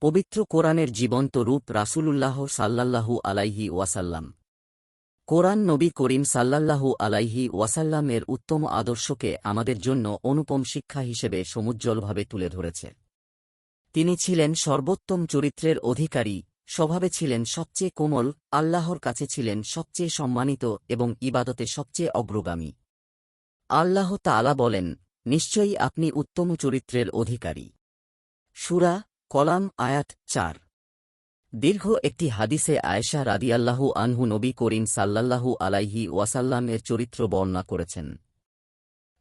পবিত্র কোরআনের জীবন্ত রূপ রাসূলুল্লাহ সাল্লাল্লাহু আলাইহি ওয়াসাল্লাম। কোরআন নবী করিম সাল্লাল্লাহু আলাইহি ওয়াসাল্লামের উত্তম আদর্শকে আমাদের জন্য অনুপম শিক্ষা হিসেবে সমুজ্জ্বলভাবে তুলে ধরেছে। তিনি ছিলেন সর্বোত্তম চরিত্রের অধিকারী, স্বভাবে ছিলেন সবচেয়ে কোমল, আল্লাহর কাছে ছিলেন সবচেয়ে সম্মানিত এবং ইবাদতে সবচেয়ে অগ্রগামী। আল্লাহ তাআলা বলেন, নিশ্চয়ই আপনি উত্তম চরিত্রের অধিকারী। সুরা কলাম আয়াত চার। দীর্ঘ একটি হাদিসে আয়েশা রাদিয়াল্লাহু আনহু নবী করিম সাল্লাল্লাহু আলাইহি ওয়াসাল্লামের চরিত্র বর্ণনা করেছেন।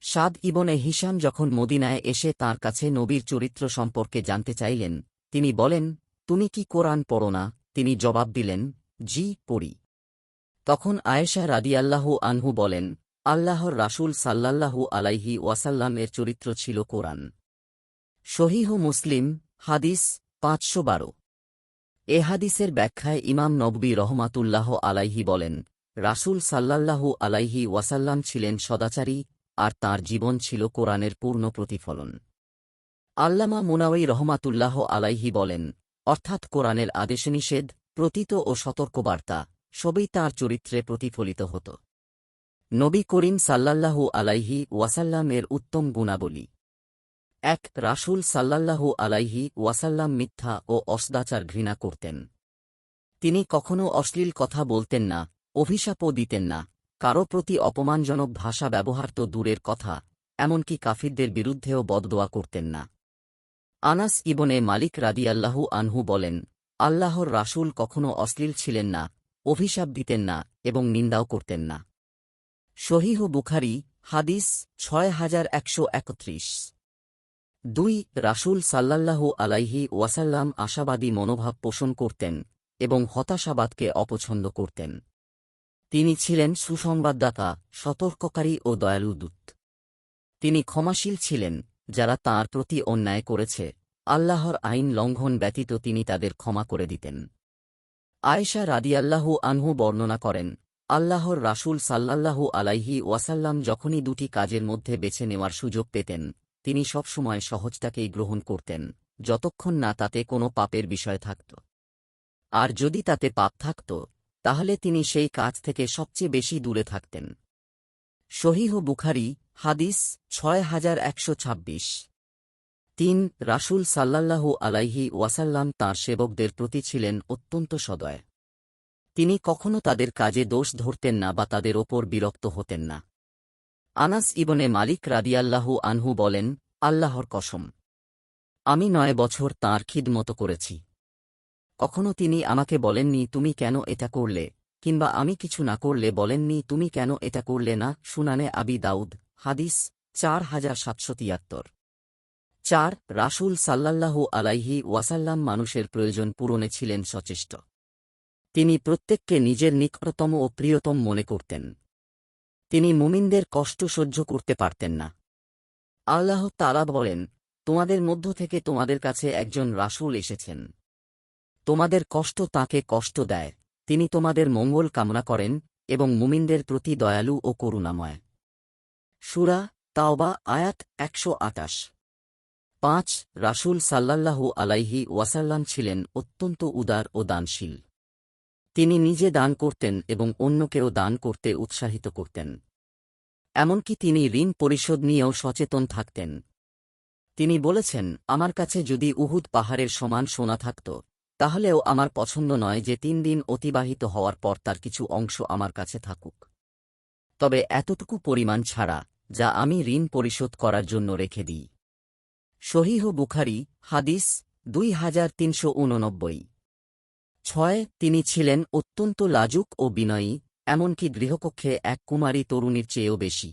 সাদ ইবনে হিসাম যখন মদিনায় এসে তার কাছে নবীর চরিত্র সম্পর্কে জানতে চাইলেন, তিনি বলেন, তুমি কি কোরআন পড়ো না? তিনি জবাব দিলেন, জি, পড়ি। তখন আয়েশা রাদিয়াল্লাহু আনহু বলেন, আল্লাহর রাসূল সাল্লাল্লাহু আলাইহি ওয়াসাল্লামের চরিত্র ছিল কোরআন। শহীহ মুসলিম হাদিস পাঁচশো বারো। এ হাদিসের ব্যাখ্যায় ইমাম নববী রহমাতুল্লাহ আলাইহি বলেন, রাসূল সাল্লাল্লাহু আলাইহি ওয়াসাল্লাম ছিলেন সদাচারী, আর তার জীবন ছিল কোরআনের পূর্ণ প্রতিফলন। আল্লামা মুনাওয়ি রহমাতুল্লাহ আলাইহি বলেন, অর্থাৎ কোরআনের আদেশনিষেধ, প্রতীত ও সতর্কবার্তা, সবই তার চরিত্রে প্রতিফলিত হতো। নবী করিম সাল্লাল্লাহু আলাইহি ওয়াসাল্লামের উত্তম গুণাবলী। এক রাসূল সাল্লাল্লাহু আলাইহি ওয়াসাল্লাম মিথ্যা ও অসদাচার ঘৃণা করতেন। তিনি কখনও অশ্লীল কথা বলতেন না, অভিশাপও দিতেন না, কারও প্রতি অপমানজনক ভাষা ব্যবহার তো দূরের কথা, এমনকি কাফিরদের বিরুদ্ধেও বদদোয়া করতেন না। আনাস ইবনে মালিক রাদিয়াল্লাহু আনহু বলেন, আল্লাহর রাসূল কখনও অশ্লীল ছিলেন না, অভিশাপ দিতেন না এবং নিন্দাও করতেন না। শহীহ বুখারি, হাদিস ছয় হাজার একশো একত্রিশ। দুই, রাসূল সাল্লাল্লাহু আলাইহি ওয়াসাল্লাম আশাবাদী মনোভাব পোষণ করতেন এবং হতাশাবাদকে অপছন্দ করতেন। তিনি ছিলেন সুসংবাদদাতা, সতর্ককারী ও দয়ালু দূত। তিনি ক্ষমাশীল ছিলেন, যারা তাঁর প্রতি অন্যায় করেছে, আল্লাহর আইন লঙ্ঘন ব্যতীত তিনি তাদের ক্ষমা করে দিতেন। আয়েশা রাদিয়াল্লাহু আনহু বর্ণনা করেন, আল্লাহর রাসূল সাল্লাল্লাহু আলাইহি ওয়াসাল্লাম যখনই দুটি কাজের মধ্যে বেছে নেওয়ার সুযোগ পেতেন তিনি সবসময় সহজটাকেই গ্রহণ করতেন, যতক্ষণ না তাতে কোনো পাপের বিষয় থাকত। আর যদি তাতে পাপ থাকত, তাহলে তিনি সেই কাজ থেকে সবচেয়ে বেশি দূরে থাকতেন। শহীহ বুখারি, হাদিস ছয় হাজার একশো ছাব্বিশ। তিন, রাসূল সাল্লাল্লাহু আলাইহি ওয়াসাল্লাম তাঁর সেবকদের প্রতি ছিলেন অত্যন্ত সদয়। তিনি কখনো তাদের কাজে দোষ ধরতেন না বা তাদের ওপর বিরক্ত হতেন না। আনাস ইবনে মালিক রাদিয়াল্লাহু আনহু বলেন, আল্লাহর কসম। আমি নয় বছর তাঁর খিদমত করেছি। কখনো তিনি আমাকে বলেননি, তুমি কেন এটা করলে? কিংবা, আমি কিছু না করলে বলেননি, তুমি কেন এটা করলে না? শুনানে আবি দাউদ, হাদিস চার হাজার সাতশো তিয়াত্তর। চার, রাসূল সাল্লাল্লাহু আলাইহি ওয়াসাল্লাম মানুষের প্রয়োজন পূরণে ছিলেন সচেষ্ট। তিনি প্রত্যেককে নিজের নিকটতম ও প্রিয়তম মনে করতেন। তিনি মুমিনদের কষ্ট সহ্য করতে পারতেন না। আল্লাহ তালা বলেন, তোমাদের মধ্য থেকে তোমাদের কাছে একজন রাসূল এসেছেন। তোমাদের কষ্ট তাকে কষ্ট দেয়। তিনি তোমাদের মঙ্গল কামনা করেন এবং মুমিনদের প্রতি দয়ালু ও করুণাময়। সুরা তাওবা, আয়াত একশো আটাশ। পাঁচ, রাসূল সাল্লাল্লাহু আলাইহি ওয়াসাল্লাম ছিলেন অত্যন্ত উদার ও দানশীল। তিনি নিজে দান করতেন এবং অন্যকেও দান করতে উৎসাহিত করতেন। এমনকি তিনি ঋণ পরিশোধ নিয়েও সচেতন থাকতেন। তিনি বলেছেন, আমার কাছে যদি উহুদ পাহাড়ের সমান সোনা থাকত, তাহলেও আমার পছন্দ নয় যে তিন দিন অতিবাহিত হওয়ার পর তার কিছু অংশ আমার কাছে থাকুক। তবে এতটুকু পরিমাণ ছাড়া, যা আমি ঋণ পরিশোধ করার জন্য রেখে দিই। শহীহ বুখারি, হাদিস দুই হাজার তিনশো উননব্বই। ছয়, তিনি ছিলেন অত্যন্ত লাজুক ও বিনয়ী, এমনকি গৃহকক্ষে এক কুমারী তরুণীর চেয়েও বেশি।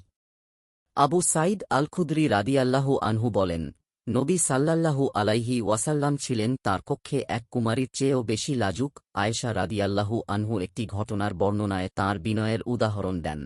আবু সাইদ আল খুদ্রি রাদিয়াল্লাহু আনহু বলেন, নবী সাল্লাল্লাহু আলাইহি ওয়াসাল্লাম ছিলেন তার কক্ষে এক কুমারীর চেয়েও বেশি লাজুক, আয়েশা রাদিয়াল্লাহু আনহু একটি ঘটনার বর্ণনায় তার বিনয়ের উদাহরণ দেন।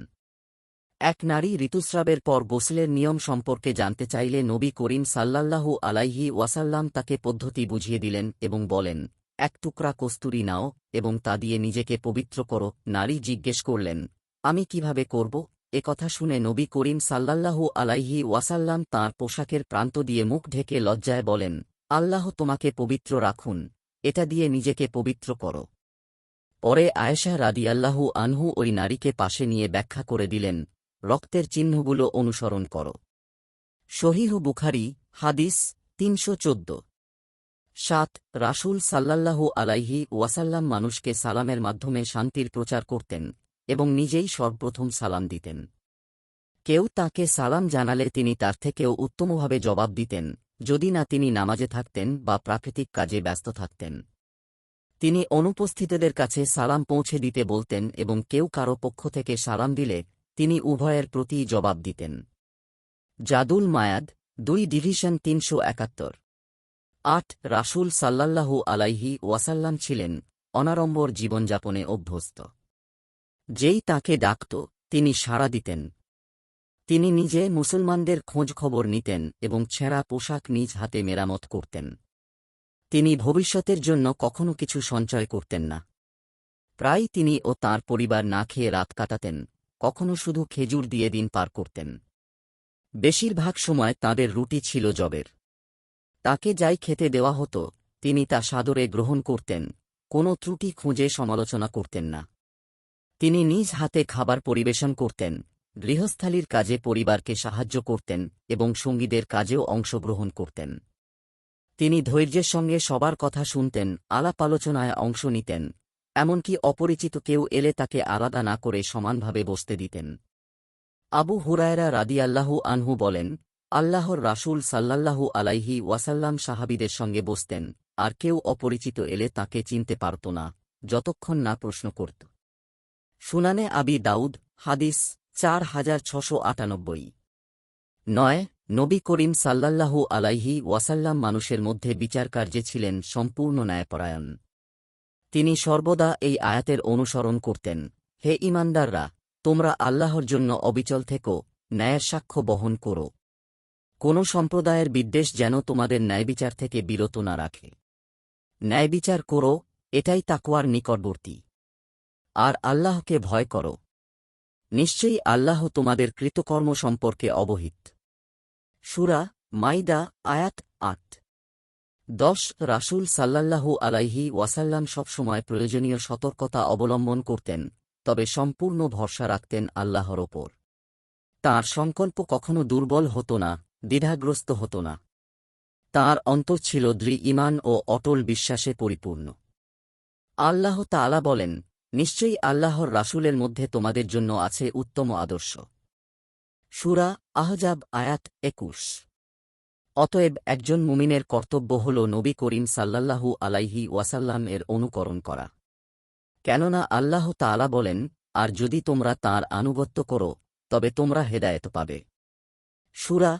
এক নারী ঋতুস্রাবের পর গোসলের নিয়ম সম্পর্কে জানতে চাইলে নবী করিম সাল্লাল্লাহু আলাইহি ওয়াসাল্লাম তাকে পদ্ধতি বুঝিয়ে দিলেন এবং বলেন এক টুকরা কস্তুরি নাও এবং তা দিয়ে নিজেকে পবিত্র করো, নারী জিজ্ঞেস করলেন, আমি কীভাবে করব? এ কথা শুনে নবী করিম সাল্লাল্লাহু আলাইহি ওয়াসাল্লাম তাঁর পোশাকের প্রান্ত দিয়ে মুখ ঢেকে লজ্জায় বলেন, আল্লাহ তোমাকে পবিত্র রাখুন, এটা দিয়ে নিজেকে পবিত্র করো। পরে আয়েশা রাদিয়াল্লাহু আনহু ওই নারীকে পাশে নিয়ে ব্যাখ্যা করে দিলেন, রক্তের চিহ্নগুলো অনুসরণ করো। শহীহ বুখারি, হাদিস তিনশো চোদ্দ। সাত, রাসূল সাল্লাল্লাহু আলাইহি ওয়াসাল্লাম মানুষকে সালামের মাধ্যমে শান্তির প্রচার করতেন এবং নিজেই সর্বপ্রথম সালাম দিতেন। কেউ তাকে সালাম জানালে তিনি তার থেকেও উত্তমভাবে জবাব দিতেন, যদি না তিনি নামাজে থাকতেন বা প্রাকৃতিক কাজে ব্যস্ত থাকতেন। তিনি অনুপস্থিতদের কাছে সালাম পৌঁছে দিতে বলতেন এবং কেউ কারও পক্ষ থেকে সালাম দিলে তিনি উভয়ের প্রতি জবাব দিতেন। জাদুল মায়াদ, দুই ডিভিশন তিনশো একাত্তর। আট রাসূল সাল্লাল্লাহু আলাইহি ওয়াসাল্লাম ছিলেন অনারম্বর জীবনযাপনে অভ্যস্ত। যেই তাকে ডাকত, তিনি সাড়া দিতেন। তিনি নিজে মুসলমানদের খোঁজ খবর নিতেন এবং ছেঁড়া পোশাক নিজ হাতে মেরামত করতেন। তিনি ভবিষ্যতের জন্য কখনো কিছু সঞ্চয় করতেন না। প্রায় তিনি ও তার পরিবার না খেয়ে রাত কাটাতেন, কখনো শুধু খেজুর দিয়ে দিন পার করতেন। বেশিরভাগ সময় তাঁদের রুটি ছিল জবের। তাকে যাই খেতে দেওয়া হতো, তিনি তা সাদরে গ্রহণ করতেন, কোনো ত্রুটি খুঁজে সমালোচনা করতেন না। তিনি নিজ হাতে খাবার পরিবেশন করতেন, গৃহস্থালির কাজে পরিবারকে সাহায্য করতেন এবং সঙ্গীদের কাজেও অংশগ্রহণ করতেন। তিনি ধৈর্যের সঙ্গে সবার কথা শুনতেন, আলাপ আলোচনায় অংশ নিতেন, এমনকি অপরিচিত কেউ এলে তাকে আলাদা না করে সমানভাবে বসতে দিতেন। আবু হুরায়রা রাদিয়াল্লাহু আনহু বলেন আল্লাহর রাসূল সাল্লাল্লাহু আলাইহি ওয়াসাল্লাম সাহাবিদের সঙ্গে বসতেন, আর কেউ অপরিচিত এলে তাকে চিনতে পারত না, যতক্ষণ না প্রশ্ন করত। শুনানে আবি দাউদ, হাদিস চার হাজার ছশো আটানব্বই। নয়, নবী করিম সাল্লাল্লাহু আলাইহি ওয়াসাল্লাম মানুষের মধ্যে বিচারকার্যে ছিলেন সম্পূর্ণ ন্যায়পরায়ণ। তিনি সর্বদা এই আয়াতের অনুসরণ করতেন, হে ইমানদাররা তোমরা আল্লাহর জন্য অবিচল থেকো, ন্যায়ের সাক্ষ্য বহন করো। কোন সম্প্রদায়ের বিদ্বেষ যেন তোমাদের ন্যায়বিচার থেকে বিরত না রাখে। ন্যায়বিচার করো, এটাই তাকুয়ার নিকটবর্তী। আর আল্লাহকে ভয় করো। নিশ্চয়ই আল্লাহ তোমাদের কৃতকর্ম সম্পর্কে অবহিত। সুরা মাইদা, আয়াত আট। দশ, রাসূল সাল্লাল্লাহু আলাইহি ওয়াসাল্লাম সবসময় প্রয়োজনীয় সতর্কতা অবলম্বন করতেন, তবে সম্পূর্ণ ভরসা রাখতেন আল্লাহর ওপর। তাঁর সংকল্প কখনো দুর্বল হতো না। দ্বিধাগ্রস্ত হতো না। তাঁর অন্তর ছিল দৃঢ় ইমান ও অটল বিশ্বাসে পরিপূর্ণ। আল্লাহ তাআলা বলেন, নিশ্চয়ই আল্লাহর রাসুলের মধ্যে তোমাদের জন্য আছে উত্তম আদর্শ। সুরা আহজাব আয়াত একুশ। অতএব একজন মুমিনের কর্তব্য হল নবী করিম সাল্লাল্লাহু আলাইহি ওয়াসাল্লাম এর অনুকরণ করা। কেননা আল্লাহ তাআলা বলেন, আর যদি তোমরা তাঁর আনুগত্য করো, তবে তোমরা হেদায়েত পাবে। সুরা